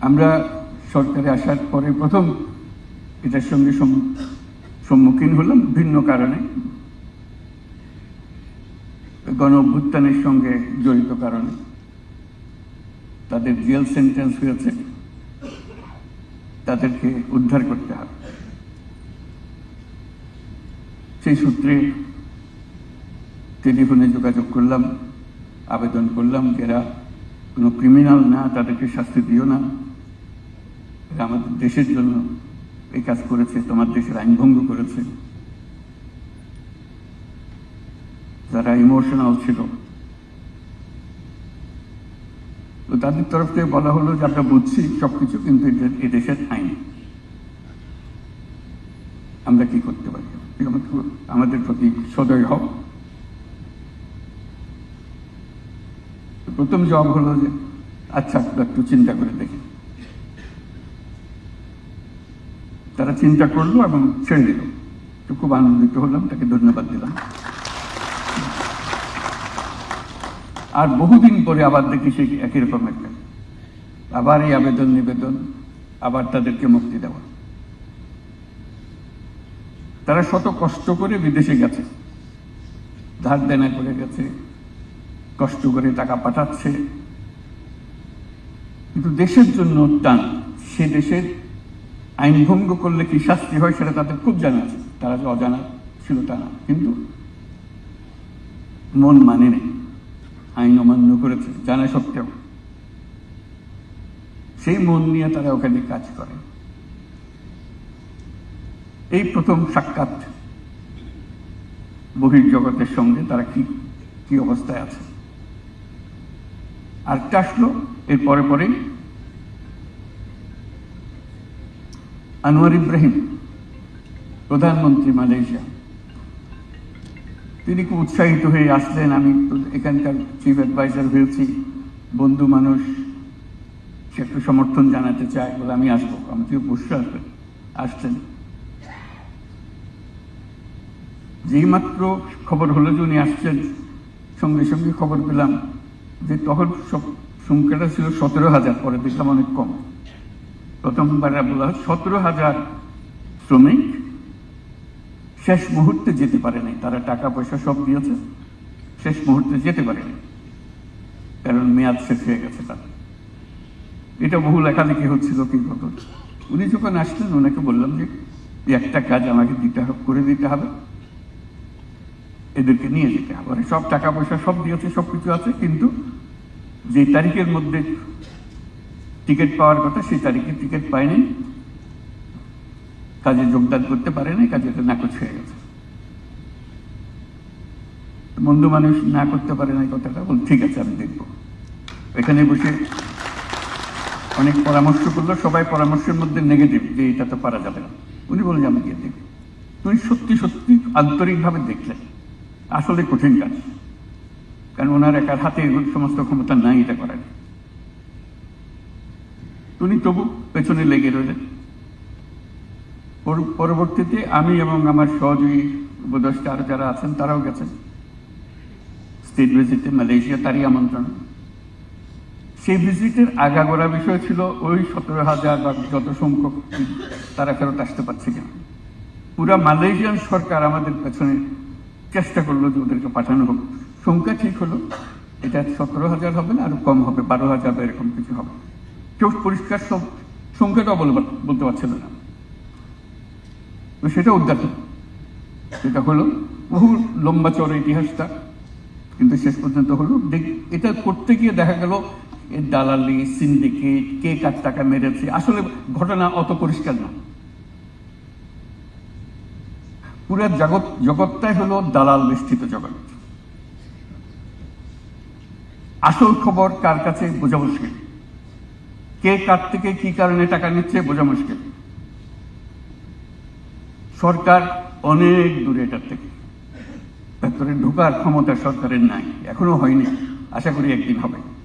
আমরা সরকারে আসার পরে প্রথম এটার সঙ্গে সম- সম্মুখীন হলাম ভিন্ন কারণে। গণ অভ্যুত্থানের সঙ্গে জড়িত কারণে। তাদের জেল সেন্টেন্স হয়েছে। তাদেরকে উদ্ধার করতে হবে। সেই সূত্রে টেলিফোনে যোগাযোগ করলাম, আবেদন করলাম যারা কোনো ক্রিমিনাল না, তাদেরকে শাস্তি দিও না। এরা আমাদের দেশের জন্য এই কাজ করেছে, তোমার দেশের আইন ভঙ্গ করেছে। যারা ইমোশনাল ছিল। তো তাদের তরফ থেকে বলা হলো যে আমরা বুঝছি সবকিছু কিন্তু এ দেশের আইন। আমরা কি করতে পারি? আমাদের- প্রতি সদয় হও। প্রথম জবাব হলো যে আচ্ছা একটু চিন্তা করে দেখি। তারা চিন্তা করল এবং ছেড়ে দিল। তো খুব আনন্দিত হলাম, তাকে ধন্যবাদ দিলাম। আর বহুদিন পরে আবার দেখি সে একই রকম একটা। আবার এই আবেদন, নিবেদন, আবার তাদেরকে মুক্তি দেওয়া। তারা শত কষ্ট করে বিদেশে গেছে। ধার দেনা করে গেছে, কষ্ট করে টাকা পাঠাচ্ছে। কিন্তু দেশের জন্য টান, সে দেশের আইন ভঙ্গ করলে কি শাস্তি হয় সেটা তাদের খুব জানা আছে। তারা যে অজানা ছিল তা না। কিন্তু মন মানে নেই। আইন অমান্য করেছে, জানা সত্ত্বেও। সেই মন নিয়ে তারা ওখানে কাজ করে। এই প্রথম সাক্ষাৎ বহির্জগতের সঙ্গে তারা কি কি অবস্থায় আছে? আরেকটা আসলো এর পরে পরেই আনোয়ার ইব্রাহিম, প্রধানমন্ত্রী মালয়েশিয়া। তিনি খুব উৎসাহিত হয়ে আসলেন, আমি এখানকার চিফ অ্যাডভাইজার হয়েছি, বন্ধু মানুষ, সে একটু সমর্থন জানাতে চায় বলে আমি আসব আমাকে অবশ্যই আসবেন। আসছেন। যেই মাত্র খবর হলো যে উনি আসছেন, সঙ্গে সঙ্গে খবর পেলাম যে তখন সব সংখ্যাটা ছিল সতেরো হাজার, পরে দেখলাম অনেক কম। প্রথমবার বলা সতেরো হাজার শ্রমিক শেষ মুহূর্তে যেতে পারে নাই। তারা টাকা, পয়সা সব দিয়েছে, শেষ মুহূর্তে যেতে পারেনি কারণ মেয়াদ শেষ হয়ে গেছে তার। এটা বহু লেখালেখি হচ্ছিল কি কত? উনি যখন আসলেন, ওনাকে বললাম যে একটা কাজ আমাকে দিতে হবে করে দিতে হবে। এদেরকে নিয়ে যেতে হবে। সব টাকা, পয়সা সব দিয়েছে সব কিছু আছে, কিন্তু যে তারিখের মধ্যে টিকিট পাওয়ার কথা সেই তারিখে টিকিট পায়নি কাজে যোগদান করতে পারে নাই, কাজে এটা নাকচ হয়ে গেছে। বন্ধু মানুষ না করতে পারে না কথাটা, বল ঠিক আছে, আমি দেখব। এখানে বসে অনেক পরামর্শ করল, সবাই পরামর্শের মধ্যে নেগেটিভ যে এটা তো পারা যাবে না। উনি বললেন আমি গিয়ে দেখি উনি সত্যি সত্যি আন্তরিকভাবে দেখলেন আসলে কঠিন কাজ। কারণ ওনার একার হাতে এগুলো সমস্ত ক্ষমতা নাই, এটা করার। উনি তবু পেছনে লেগে রইলেন। পরবর্তীতে আমি এবং আমার সহযোগী উপদেষ্টা আরও যারা আছেন, তারাও গেছেন। স্টেট ভিজিটে মালয়েশিয়া তারই আমন্ত্রণ। সেই ভিজিটের আগাগোড়া বিষয় ছিল ওই সতেরো হাজার বা যত সংখ্যক তারা ফেরত আসতে পারছে কিনা। পুরা মালয়েশিয়ান সরকার আমাদের পেছনে চেষ্টা করল যে ওদেরকে পাঠানো হোক। সংখ্যা ঠিক হলো। এটা সতেরো হাজার হবে না, আরও কম হবে, বারো হাজার বা এরকম কিছু হবে। কেউ পরিষ্কার সংখ্যাটাও বলতে পারছিল না। সেটা উদ্যাত সেটা হলো বহু লম্বা চড় ইতিহাসটা, কিন্তু শেষ পর্যন্ত হলো। এটা করতে গিয়ে দেখা গেল দালালি, সিন্ডিকেট, কে কার টাকা মেরেছে। আসলে ঘটনা অত পরিষ্কার না। পুরো জগৎ, জগৎটাই হলো দালাল বেষ্টিত জগৎ। আসল খবর কার কাছে বোঝা মুশকিল? কে কার থেকে কি কারণে টাকা নিচ্ছে বোঝা মুশকিল। সরকার অনেক দূরে এটার থেকে। ভেতরে ঢোকার ক্ষমতা সরকারের নাই, এখনও হয়নি। আশা করি একদিন হবে।